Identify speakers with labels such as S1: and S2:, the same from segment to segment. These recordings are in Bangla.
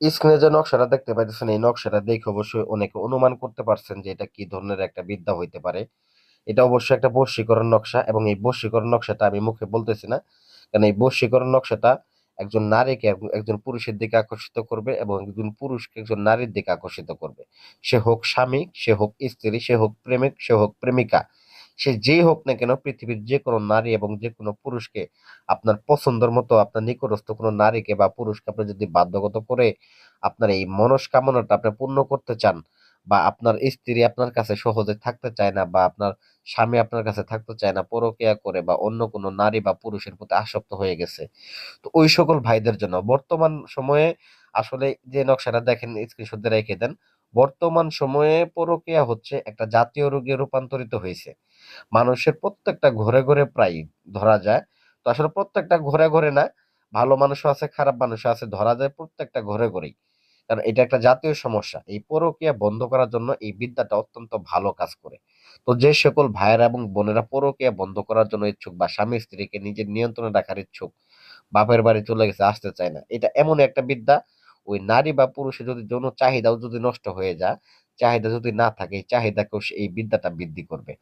S1: স্ক্রিনে যে নকশাটা দেখতে পাইতেছেন, এই নকশাটা দেখে অবশ্যই অনেকে অনুমান করতে পারছেন যে এটা কি ধরনের একটা বিদ্যা হইতে পারে। এটা অবশ্যই একটা বশীকরণ নকশা এবং এই বশীকরণ নকশাটা আমি মুখে বলতেছি না। কারণ এই বশীকরণ নকশাটা একজন নারীকে এক- একজন পুরুষের দিকে আকর্ষিত করবে এবং একজন পুরুষকে একজন নারীর দিকে আকর্ষিত করবে। সে হোক স্বামী, সে হোক স্ত্রী, সে হোক প্রেমিক, সে হোক প্রেমিকা। সে যেই হোক না কেন পৃথিবীর যে কোনো নারী এবং যে কোনো পুরুষকে আপনার পছন্দের মতো, আপনার নিকটস্থ কোনো নারীকে বা পুরুষকে আপনি যদি বাধ্যগত করে আপনার এই মনস্কামনাটা আপনি পূর্ণ করতে চান বা আপনার স্ত্রী আপনার কাছে সহজে থাকতে চায় না বা আপনার স্বামী আপনার কাছে থাকতে চায় না, পরকীয়া করে বা অন্য কোনো নারী বা পুরুষের প্রতি আসক্ত হয়ে গেছে, তো ওই সকল ভাইদের জন্য বর্তমান সময়ে আসলে যে নকশাটা দেখেন স্ক্রিনশট রেখে দেন বর্তমান সময়ে পরকীয়া হচ্ছে একটা জাতীয় রোগে রূপান্তরিত হয়েছে। মানুষের প্রত্যেকটা ঘরে ঘরে প্রায় ধরা যায়। তো আসলে প্রত্যেকটা ঘরে ঘরে না, ভালো মানুষও আছে, খারাপ মানুষও আছে, ধরা যায় প্রত্যেকটা ঘরে ঘরেই। কারণ এটা একটা জাতীয় সমস্যা। এই পরকীয়া বন্ধ করার জন্য এই বিদ্যাটা অত্যন্ত ভালো কাজ করে। তো যে সকল ভাইয়েরা এবং বোনেরা পরকীয়া বন্ধ করার জন্য ইচ্ছুক বা স্বামী স্ত্রীকে নিজের নিয়ন্ত্রণে রাখার ইচ্ছুক, বাপের বাড়ি চলে গেছে, আসতে চায় না, এটা এমন একটা বিদ্যা ওই নারী বা পুরুষের যদি যৌন চাহিদাও যদি নষ্ট হয়ে যায়, চাহিদা যদি না থাকে, এই সে, এই বিদ্যাটা বৃদ্ধি করবে।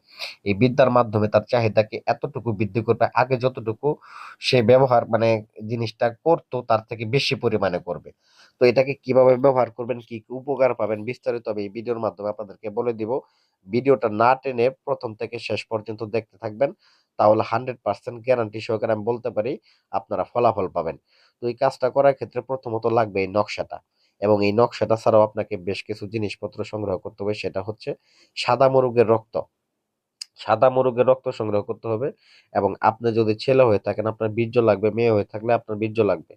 S1: এই বিদ্যার মাধ্যমে তার চাহিদাকে এতটুকু বৃদ্ধি করবে, আগে যতটুকু সে ব্যবহার মানে জিনিসটা করতো, তার থেকে বেশি পরিমাণে করবে। তো এটাকে কীভাবে ব্যবহার করবেন কি কি উপকার পাবেন বিস্তারিত আমি এই ভিডিওর মাধ্যমে আপনাদেরকে বলে দিব। ভিডিওটা না টেনে প্রথম থেকে শেষ পর্যন্ত দেখতে থাকবেন। তাহলে হান্ড্রেড পার্সেন্ট গ্যারান্টি সহকারে আমি বলতে পারি আপনারা ফলাফল পাবেন। তো এই কাজটা করার ক্ষেত্রে প্রথমত লাগবে এই নকশাটা এবং এই নকশাটা ছাড়াও আপনাকে বেশ কিছু জিনিসপত্র সংগ্রহ করতে হবে, সেটা হচ্ছে সাদা মোরগের রক্ত। সাদা মোরগের রক্ত সংগ্রহ করতে হবে এবং আপনি যদি ছেলে হয়ে থাকেন, আপনার বীর্য লাগবে, মেয়ে হয়ে থাকলে আপনার বীর্য লাগবে।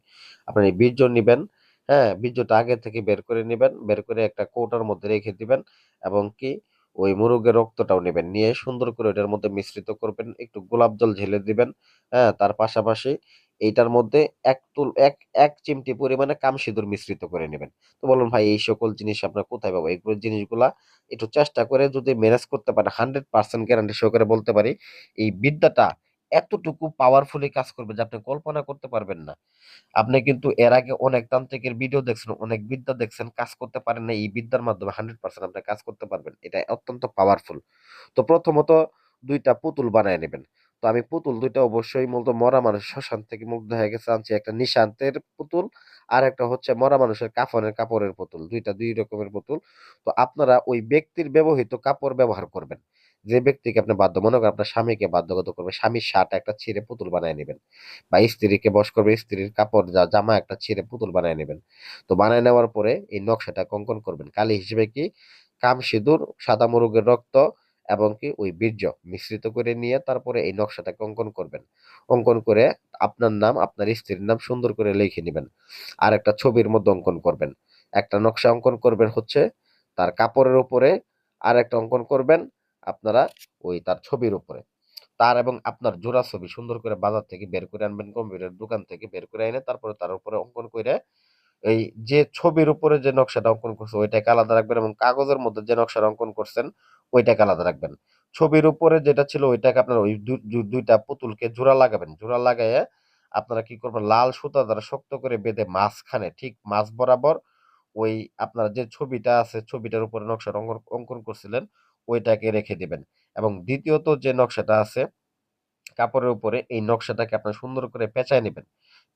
S1: আপনার এই বীর্য নিবেন হ্যাঁ বীর্যটা আগে থেকে বের করে নেবেন, বের করে একটা কৌটার মধ্যে রেখে দিবেন এবং কি ওই মুরগের রক্তটাও নেবেন। নিয়ে সুন্দর করে এটার মধ্যে মিশ্রিত করবেন, একটু গোলাপ জল ঝেলে দিবেন হ্যাঁ তার পাশাপাশি এইটার মধ্যে এক তুল, এক এক চিমটি পরিমাণে কামসিঁদুর মিশ্রিত করে নেবেন। তো বলুন ভাই, এই সকল জিনিস আপনার কোথায় পাবো? এইগুলো জিনিসগুলা একটু চেষ্টা করে যদি ম্যানেজ করতে পারেন হান্ড্রেড পার্সেন্ট গ্যারান্টি সহকারে বলতে পারি, এই বিদ্যাটা এতটুকু পাওয়ারফুলি কাজ করবে যে আপনি কল্পনা করতে পারবেন না। আপনি কিন্তু এর আগে অনেক তান্ত্রিকের ভিডিও দেখছেন, অনেক বিদ্যা দেখছেন, কাজ করতে পারেন না, এই বিদ্যার মাধ্যমে হান্ড্রেড পার্সেন্ট আপনি কাজ করতে পারবেন। এটা অত্যন্ত পাওয়ারফুল তো প্রথমত দুইটা পুতুল বানায় নেবেন। তো আমি পুতুল দুইটা অবশ্যই মূলত মরা মানুষ শ্মশান থেকে মুগ্ধ হয়ে গেছে, আনছি একটা নিশান্তের পুতুল আর একটা হচ্ছে মরা মানুষের কাফনের কাপড়ের পুতুল। দুইটা দুই রকমের পুতুল। তো আপনারা ওই ব্যক্তির ব্যবহৃত কাপড় ব্যবহার করবেন। যে ব্যক্তিকে আপনি বাধ্য, মনে করেন আপনার স্বামীকে বাধ্যগত করবে, স্বামীর শার্ট একটা ছিঁড়ে পুতুল বানায় নেবেন বা স্ত্রীকে বস করবে, স্ত্রীর কাপড় যা জামা একটা ছিঁড়ে পুতুল বানায় নেবেন। তো বানায় নেওয়ার পরে এই নকশাটা কঙ্কন করবেন। কালি হিসেবে কি? কাম সিঁদুর, সাদা মুরগের রক্ত এবং কি ওই বীর্য মিশ্রিত করে নিয়ে তারপরে এই নকশাটাকে অঙ্কন করবেন। অঙ্কন করে আপনার নাম, আপনার স্ত্রীর নাম সুন্দর করে লিখে নেবেন। আর একটা ছবির মধ্যে অঙ্কন করবেন। একটা নকশা অঙ্কন করবেন হচ্ছে তার কাপড়ের উপরে আর একটা অঙ্কন করবেন আপনারা ওই তার ছবির উপরে। তার এবং আপনার জোড়া ছবি সুন্দর করে বাজার থেকে বের করে আনবেন কম্পিউটার দোকান থেকে বের করে এনে তারপরে তার উপরে অঙ্কন করে এই যে ছবির উপরে যে নকশাটা অঙ্কন করছে, ওইটাকে আলাদা রাখবেন এবং কাগজের মধ্যে যে নকশাটা অঙ্কন করছেন, ওইটাকে আলাদা রাখবেন। ছবির উপরে যেটা ছিল, ওইটাকে আপনার ওই দুইটা পুতুলকে জোড়া লাগাবেন। জোড়া লাগাইয়ে আপনারা কি করবেন, লাল সুতা দ্বারা শক্ত করে বেঁধে মাঝখানে, ঠিক মাছ বরাবর ওই আপনার যে ছবিটা আছে, ছবিটার উপরে অঙ্কন অঙ্কন করছিলেন ওইটাকে রেখে দিবেন। এবং দ্বিতীয়ত যে নকশাটা আছে, কাপড়ের উপরে এই নকশাটাকে আপনার সুন্দর করে পেঁচায় নেবেন।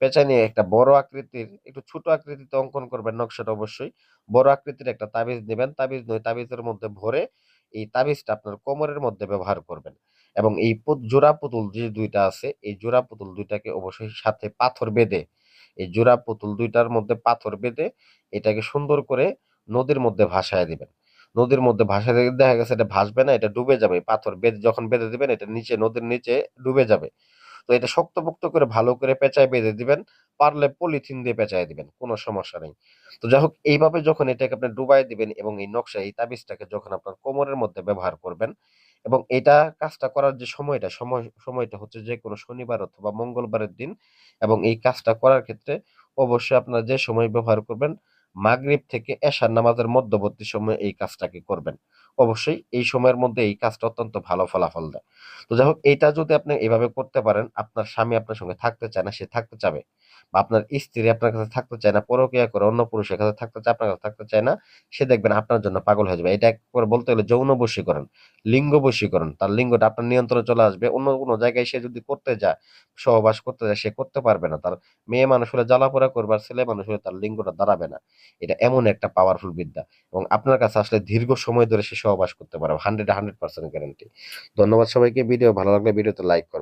S1: পেঁচায় নিয়ে একটা বড় আকৃতির, একটু ছোট আকৃতিতে অঙ্কন করবেন নকশাটা অবশ্যই। বড় আকৃতির একটা তাবিজ নেবেন, তাবিজ নয়, তাবিজের মধ্যে ভরে এই তাবিজটা আপনার কোমরের মধ্যে ব্যবহার করবেন। এবং এই জোড়া পুতুল যে দুইটা আছে, এই জোড়া পুতুল দুইটাকে অবশ্যই সাথে পাথর বেঁধে, এই জোড়া পুতুল দুইটার মধ্যে পাথর বেঁধে এটাকে সুন্দর করে নদীর মধ্যে ভাসায় দিবেন। নদীর মধ্যে ভাসা দেখা গেছে এটা ভাসবে না, এটা ডুবে যাবে। পাথর বেঁধে, যখন বেঁধে দিবেন, এটা নিচে, নদীর নিচে ডুবে যাবে। তো এটা শক্তপোক্ত করে ভালো করে পেঁচায় বেঁধে দিবেন, পারলে পলিথিন দিয়ে পেঁচায় দিবেন, কোনো সমস্যা নেই। তো যাই হোক, এইভাবে যখন এটাকে আপনি ডুবাই দিবেন এবং এই নকশা, এই তাবিজটাকে যখন আপনার কোমরের মধ্যে ব্যবহার করবেন এবং এটা কাজটা করার যে সময়টা, সময়, সময়টা হচ্ছে যে কোনো শনিবার অথবা মঙ্গলবারের দিন এবং এই কাজটা করার ক্ষেত্রে অবশ্যই আপনারা যে সময় ব্যবহার করবেন মাগরিব থেকে এশার নামাজের মধ্যবর্তী সময়ে এই কাজটাকে করবেন। অবশ্যই এই সময়ের মধ্যে এই কাজটা অত্যন্ত ভালো ফলাফল দেয় তো যাই হোক এইটা যদি আপনি এভাবে করতে পারেন আপনার স্বামী আপনার সঙ্গে থাকতে চায় না সে থাকতে চাবে বা আপনার স্ত্রী আপনার কাছে থাকতে চায় না, পরকীয়া করে অন্য পুরুষের কাছে থাকতে চায়, আপনার কাছে থাকতে চায় না, সে দেখবেন আপনার জন্য পাগল হয়ে যাবে। এটা একবারে বলতে গেলে যৌন বশীকরণ, লিঙ্গ বশীকরণ। তার লিঙ্গটা আপনার নিয়ন্ত্রণে চলে আসবে। অন্য কোনো জায়গায় সে যদি করতে যায়, সহবাস করতে যায়, সে করতে পারবে না। তার মেয়ে মানুষ হলে জ্বালাপোড়া করবে আর ছেলে মানুষ হলে তার লিঙ্গটা দাঁড়াবে না। এটা এমন একটা পাওয়ারফুল বিদ্যা এবং আপনার কাছে আসলে দীর্ঘ সময় ধরে সে সহবাস করতে পারবে। Hundred hundred percent guarantee. ধন্যবাদ সবাইকে। ভিডিও ভালো লাগলে ভিডিওতে লাইক করবেন।